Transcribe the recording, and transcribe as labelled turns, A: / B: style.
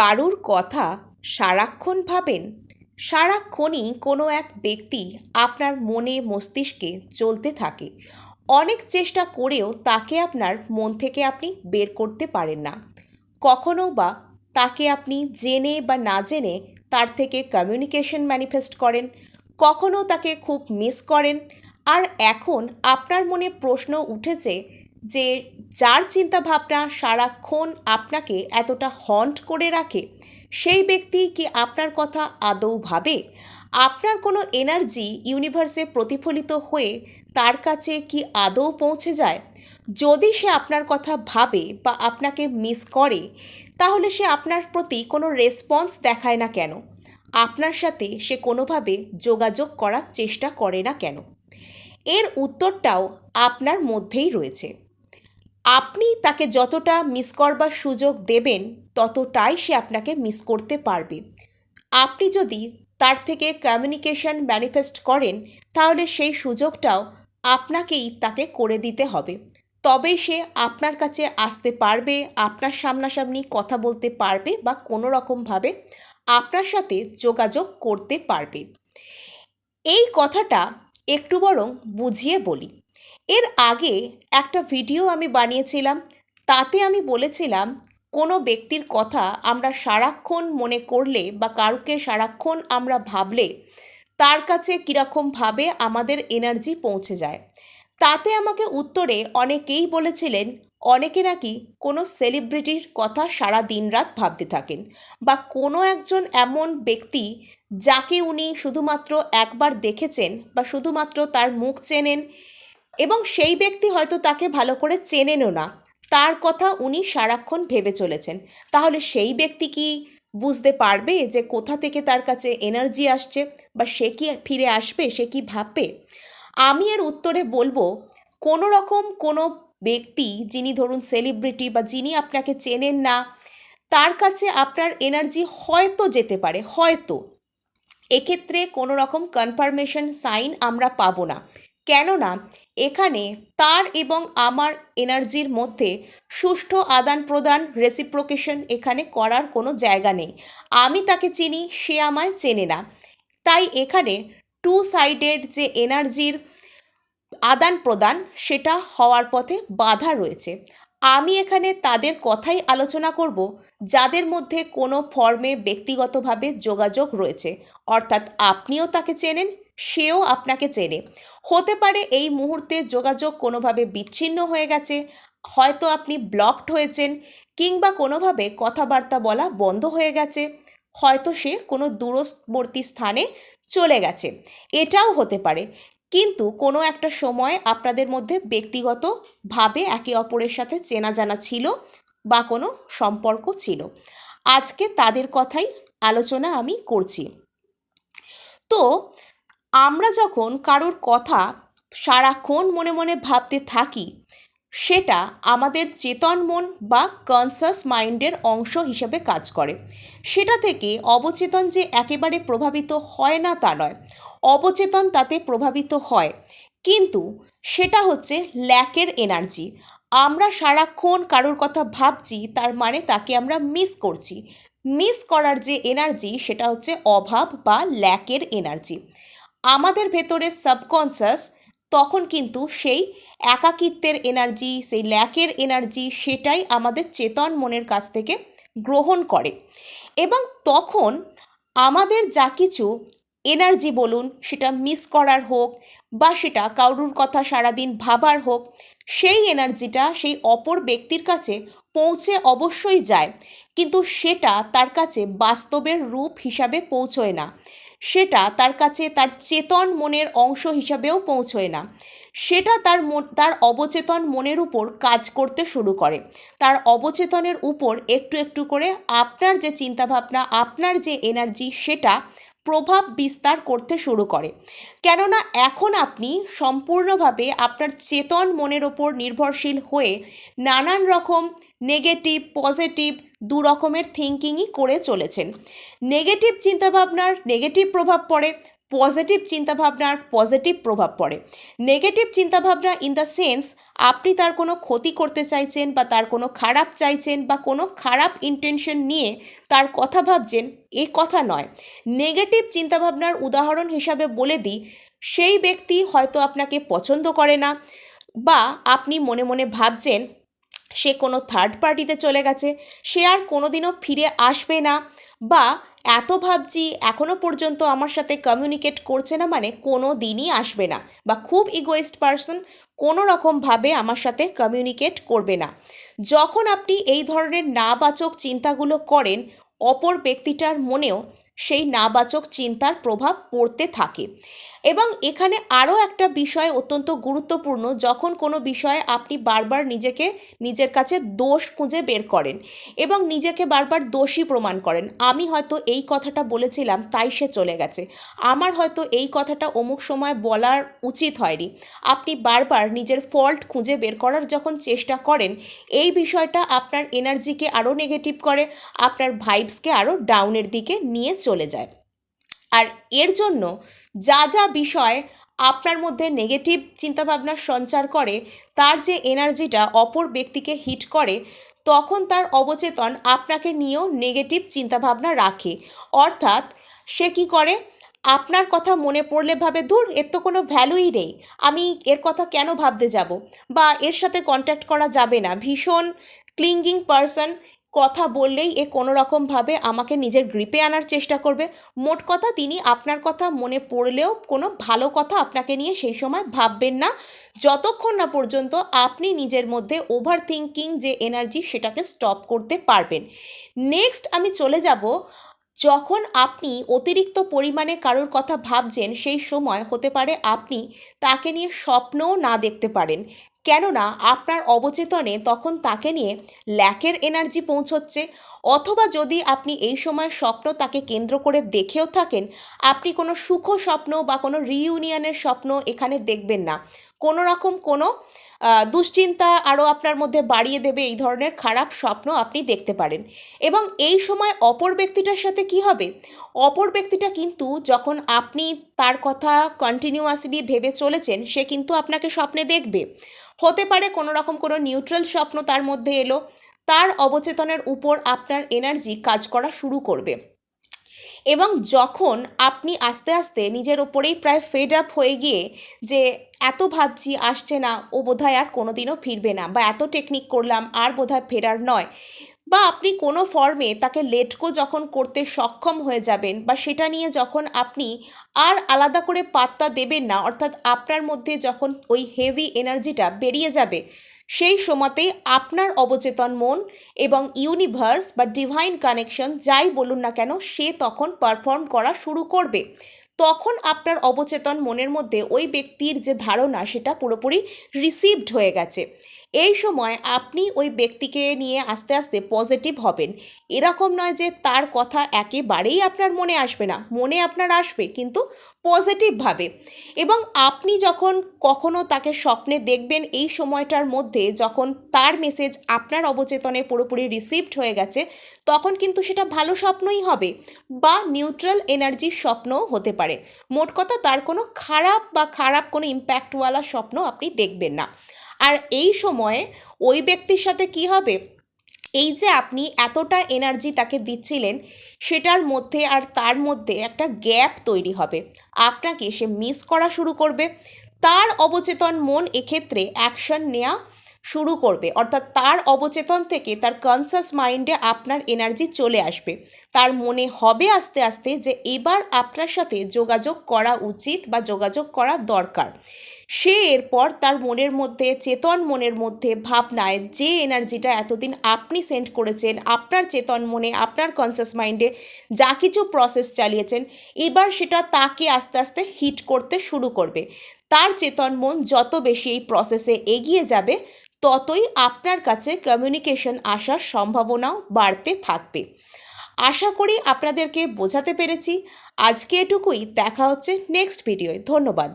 A: কারুর কথা সারাক্ষণ ভাবেন? সারাক্ষণই কোনো এক ব্যক্তি আপনার মনে মস্তিষ্কে চলতে থাকে। অনেক চেষ্টা করেও তাকে আপনার মন থেকে আপনি বের করতে পারেন না। কখনো বা তাকে আপনি জেনে বা না জেনে তার থেকে কমিউনিকেশন ম্যানিফেস্ট করেন। কখনো তাকে খুব মিস করেন। আর এখন আপনার মনে প্রশ্ন উঠেছে যে যার চিন্তাভাবনা সারাক্ষণ আপনাকে এতটা হন্ট করে রাখে, সেই ব্যক্তি কি আপনার কথা আদৌ ভাবে? আপনার কোনো এনার্জি ইউনিভার্সে প্রতিফলিত হয়ে তার কাছে কি আদৌ পৌঁছে যায়? যদি সে আপনার কথা ভাবে বা আপনাকে মিস করে, তাহলে সে আপনার প্রতি কোনো রেসপন্স দেখায় না কেন? আপনার সাথে সে কোনোভাবে যোগাযোগ করার চেষ্টা করে না কেন? এর উত্তরটাও আপনার মধ্যেই রয়েছে। আপনি তাকে যতটা মিস করবার সুযোগ দেবেন, ততটাই সে আপনাকে মিস করতে পারবে। আপনি যদি তার থেকে কমিউনিকেশন ম্যানিফেস্ট করেন, তাহলে সেই সুযোগটাও আপনাকেই তাকে করে দিতে হবে। তবেই সে আপনার কাছে আসতে পারবে, আপনার সামনাসামনি কথা বলতে পারবে বা কোনো রকমভাবে আপনার সাথে যোগাযোগ করতে পারবে। এই কথাটা একটু বরং বুঝিয়ে বলি। এর আগে একটা ভিডিও আমি বানিয়েছিলাম, তাতে আমি বলেছিলাম কোনো ব্যক্তির কথা আমরা সারাক্ষণ মনে করলে বা কারুকে সারাক্ষণ আমরা ভাবলে তার কাছে কীরকমভাবে আমাদের এনার্জি পৌঁছে যায়। তাতে আমাকে উত্তরে অনেকেই বলেছিলেন, অনেকে নাকি কোনো সেলিব্রিটির কথা সারা দিন রাত ভাবতে থাকেন বা কোনো একজন এমন ব্যক্তি যাকে উনি শুধুমাত্র একবার দেখেছেন বা শুধুমাত্র তার মুখ চেনেন এবং সেই ব্যক্তি হয়তো তাকে ভালো করে চেনেনও না। তার কথা উনি সারাক্ষণ ভেবে চলেছেন। তাহলে সেই ব্যক্তি কি বুঝতে পারবে যে কোথা থেকে তার কাছে এনার্জি আসছে বা সে কি ফিরে আসবে, সে কি ভাববে? আমি এর উত্তরে বলব, কোনো রকম কোনো ব্যক্তি যিনি ধরুন সেলিব্রিটি বা যিনি আপনাকে চেনেন না, তার কাছে আপনার এনার্জি হয়তো যেতে পারে, হয়তো। এক্ষেত্রে কোনো রকম কনফার্মেশন সাইন আমরা পাবো না। কেননা এখানে তার এবং আমার এনার্জির মধ্যে সুষ্ঠু আদান প্রদান রেসিপ্রোকেশন এখানে করার কোনো জায়গা নেই। আমি তাকে চিনি, সে আমায় চেনে না। তাই এখানে টু সাইডেড যে এনার্জির আদান প্রদান সেটা হওয়ার পথে বাধা রয়েছে। আমি এখানে তাদের কথাই আলোচনা করব, যাদের মধ্যে কোনো ফর্মে ব্যক্তিগতভাবে যোগাযোগ রয়েছে। অর্থাৎ আপনিও তাকে চেনেন সেও আপনাকে চেনে। হতে পারে এই মুহূর্তে যোগাযোগ কোনোভাবে বিচ্ছিন্ন হয়ে গেছে, হয়তো আপনি ব্লকড হয়েছেন কিংবা কোনোভাবে কথাবার্তা বলা বন্ধ হয়ে গেছে, হয়তো সে কোনো দূরবর্তী স্থানে চলে গেছে। এটাও হতে পারে। কিন্তু কোনো একটা সময় আপনাদের মধ্যে ব্যক্তিগতভাবে একে অপরের সাথে চেনা জানা ছিল বা কোনো সম্পর্ক ছিল। আজকে তাদের কথাই আলোচনা আমি করছি। তো আমরা যখন কারোর কথা সারাক্ষণ মনে মনে ভাবতে থাকি, সেটা আমাদের চেতন মন বা কনসাস মাইন্ডের অংশ হিসেবে কাজ করে। সেটা থেকে অবচেতন যে একেবারে প্রভাবিত হয় না তা নয়। অবচেতন তাতে প্রভাবিত হয়। কিন্তু সেটা হচ্ছে ল্যাকের এনার্জি আমরা সারাক্ষণ কারোর কথা ভাবছি, তার মানে তাকে আমরা মিস করছি। মিস করার যে এনার্জি সেটা হচ্ছে অভাব বা ল্যাকের এনার্জি আমাদের ভেতরে সাবকনসাস তখন কিন্তু সেই একাকিত্বের এনার্জি সেই ল্যাকের এনার্জি সেটাই আমাদের চেতন মনের কাছ থেকে গ্রহণ করে। এবং তখন আমাদের যা কিছু এনার্জি বলুন, সেটা মিস করার হোক বা সেটা কারুর কথা সারাদিন ভাবার হোক, সেই এনার্জিটা সেই অপর ব্যক্তির কাছে পৌঁছে অবশ্যই যায়, কিন্তু সেটা তার কাছে বাস্তবের রূপ হিসাবে পৌঁছয় না। সেটা তার কাছে তার চেতন মনের অংশ হিসাবেও পৌঁছয় না। সেটা তার তার অবচেতন মনের উপর কাজ করতে শুরু করে। তার অবচেতনের উপর একটু একটু করে আপনার যে চিন্তাভাবনা, আপনার যে এনার্জি, সেটা প্রভাব বিস্তার করতে শুরু করে। কেননা এখন আপনি সম্পূর্ণভাবে আপনার চেতন মনের ওপর নির্ভরশীল হয়ে নানান রকম নেগেটিভ পজিটিভ দু রকমের থিঙ্কিংই করে চলেছেন। নেগেটিভ চিন্তাভাবনার নেগেটিভ প্রভাব পড়ে পজিটিভ চিন্তাভাবনার পজিটিভ প্রভাব পড়ে। নেগেটিভ চিন্তাভাবনা ইন দ্য সেন্স আপনি তার কোনো ক্ষতি করতে চাইছেন বা তার কোনো খারাপ চাইছেন বা কোনো খারাপ ইন্টেনশন নিয়ে তার কথা ভাবছেন, এ কথা নয়। নেগেটিভ চিন্তাভাবনার উদাহরণ হিসাবে বলে দিই, সেই ব্যক্তি হয়তো আপনাকে পছন্দ করে না বা আপনি মনে মনে ভাবছেন, সে কোনো থার্ড পার্টিতে চলে গেছে, সে আর কোনোদিনও ফিরে আসবে না বা এত ভাবছি এখনও পর্যন্ত আমার সাথে কমিউনিকেট করছে না মানে কোনো দিনই আসবে না বা খুব ইগোয়েস্ট পারসন কোনো রকমভাবে আমার সাথে কমিউনিকেট করবে না। যখন আপনি এই ধরনের নাবাচক চিন্তাগুলো করেন, অপর ব্যক্তিটার মনেও সেই নাবাচক চিন্তার প্রভাব পড়তে থাকে। এবং এখানে আরও একটা বিষয় অত্যন্ত গুরুত্বপূর্ণ, যখন কোনো বিষয়ে আপনি বারবার নিজেকে, নিজের কাছে দোষ খুঁজে বের করেন এবং নিজেকে বারবার দোষী প্রমাণ করেন, আমি হয়তো এই কথাটা বলেছিলাম, তাই সে চলে গেছে। আমার হয়তো এই কথাটা অমুক সময় বলার উচিত হয়নি। আপনি বারবার নিজের ফল্ট খুঁজে বের করার যখন চেষ্টা করেন, এই বিষয়টা আপনার এনার্জিকে আরও নেগেটিভ করে, আপনার ভাইবসকে আরও ডাউনের দিকে নিয়ে চলে যায়। আর এর জন্য যা যা বিষয় আপনার মধ্যে নেগেটিভ চিন্তাভাবনার সঞ্চার করে, তার যে এনার্জিটা অপর ব্যক্তিকে হিট করে, তখন তার অবচেতন আপনাকে নিয়েও নেগেটিভ চিন্তাভাবনা রাখে। অর্থাৎ সে কি করে? আপনার কথা মনে পড়লে ভাবে দূর এর তো কোনো ভ্যালুই নেই। আমি এর কথা কেন ভাবতে যাব? বা এর সাথে কন্ট্যাক্ট করা যাবে না? ভীষণ ক্লিঙ্গিং পারসন কথা বললেই এ কোনো রকমভাবে আমাকে নিজের গ্রিপে আনার চেষ্টা করবে। মোট কথা তিনি আপনার কথা মনে পড়লেও কোনো ভালো কথা আপনাকে নিয়ে সেই সময় ভাববেন না। যতক্ষণ না পর্যন্ত আপনি নিজের মধ্যে ওভার থিঙ্কিং যে এনার্জি সেটাকে স্টপ করতে পারবেন। নেক্সট আমি চলে যাব। যখন আপনি অতিরিক্ত পরিমাণে কারোর কথা ভাবছেন সেই সময় হতে পারে আপনি তাকে নিয়ে স্বপ্নও না দেখতে পারেন। কেননা আপনার অবচেতনে তখন তাকে নিয়ে ল্যাকের এনার্জি পৌঁছচ্ছে। অথবা যদি আপনি এই সময় স্বপ্ন তাকে কেন্দ্র করে দেখেও থাকেন, আপনি কোনো সুখ স্বপ্ন বা কোনো রিইউনিয়নের স্বপ্ন এখানে দেখবেন না। কোনো রকম কোনো দুশ্চিন্তা আরও আপনার মধ্যে বাড়িয়ে দেবে, এই ধরনের খারাপ স্বপ্ন আপনি দেখতে পারেন। এবং এই সময় অপর ব্যক্তিটার সাথে কি হবে? অপর ব্যক্তিটা কিন্তু যখন আপনি তার কথা কন্টিনিউয়াসলি ভেবে চলেছেন, সে কিন্তু আপনাকে স্বপ্নে দেখবে। হতে পারে কোনো রকম কোনো নিউট্রাল স্বপ্ন তার মধ্যে এলো, তার অবচেতনের উপর আপনার এনার্জি কাজ করা শুরু করবে। এবং যখন আপনি আস্তে আস্তে নিজের ওপরেই প্রায় ফেড আপ হয়ে গিয়ে যে এত ভাবছি, আসছে না। ও বোধহয় আর কোনোদিনও ফিরবে না বা এত টেকনিক করলাম, আর বোধহয় ফেরার নয়। বা আপনি কোনো ফর্মে তাকে লেটকো যখন করতে সক্ষম হয়ে যাবেন বা সেটা নিয়ে যখন আপনি আর আলাদা করে পাত্তা দেবেন না, অর্থাৎ আপনার মধ্যে যখন ওই হেভি এনার্জিটা বেরিয়ে যাবে, সেই সময়তেই আপনার অবচেতন মন এবং ইউনিভার্স বা ডিভাইন কানেকশন যাই বলুন না কেন, সে তখন পারফর্ম করা শুরু করবে। তখন আপনার অবচেতন মনের মধ্যে ওই ব্যক্তির যে ধারণা সেটা পুরোপুরি রিসিভড হয়ে গেছে। এই সময় আপনি ওই ব্যক্তিকে নিয়ে আস্তে আস্তে পজিটিভ হবেন। এরকম নয় যে তার কথা একেবারেই আপনার মনে আসবে না। মনে আপনার আসবে, কিন্তু পজিটিভভাবে এবং আপনি যখন কখনো তাকে স্বপ্নে দেখবেন, এই সময়টার মধ্যে যখন তার মেসেজ আপনার অবচেতনে পুরোপুরি রিসিভড হয়ে গেছে, তখন কিন্তু সেটা ভালো স্বপ্নই হবে বা নিউট্রাল এনার্জির স্বপ্নও হতে পারে। মোট কথা তার কোনো খারাপ বা খারাপ কোনো ইম্প্যাক্টওয়ালা স্বপ্ন আপনি দেখবেন না। আর এই সময়ে ওই ব্যক্তির সাথে কি হবে? এই যে আপনি এতটা এনার্জি তাকে দিচ্ছিলেন, সেটার মধ্যে আর তার মধ্যে একটা গ্যাপ তৈরি হবে। আপনাকে সে মিস করা শুরু করবে। তার অবচেতন মন এক্ষেত্রে অ্যাকশন নেওয়া শুরু করবে। অর্থাৎ তার অবচেতন থেকে তার কনসাস মাইন্ডে আপনার এনার্জি চলে আসবে। তার মনে হবে আস্তে আস্তে যে এবার আপনার সাথে যোগাযোগ করা উচিত বা যোগাযোগ করা দরকার। সে এরপর তার মনের মধ্যে, চেতন মনের মধ্যে ভাবনায় যে এনার্জিটা এতদিন আপনি সেন্ড করেছেন, আপনার চেতন মনে, আপনার কনসাস মাইন্ডে যা কিছু প্রসেস চালিয়েছেন, এবার সেটা তাকে আস্তে আস্তে হিট করতে শুরু করবে। তার চেতন মন যত বেশি এই প্রসেসে এগিয়ে যাবে, ততই আপনার কাছে কমিউনিকেশন আসার সম্ভাবনাও বাড়তে থাকবে। আশা করি আপনাদেরকে বোঝাতে পেরেছি। আজকে এটুকুই, দেখা হচ্ছে নেক্সট ভিডিওয় ধন্যবাদ।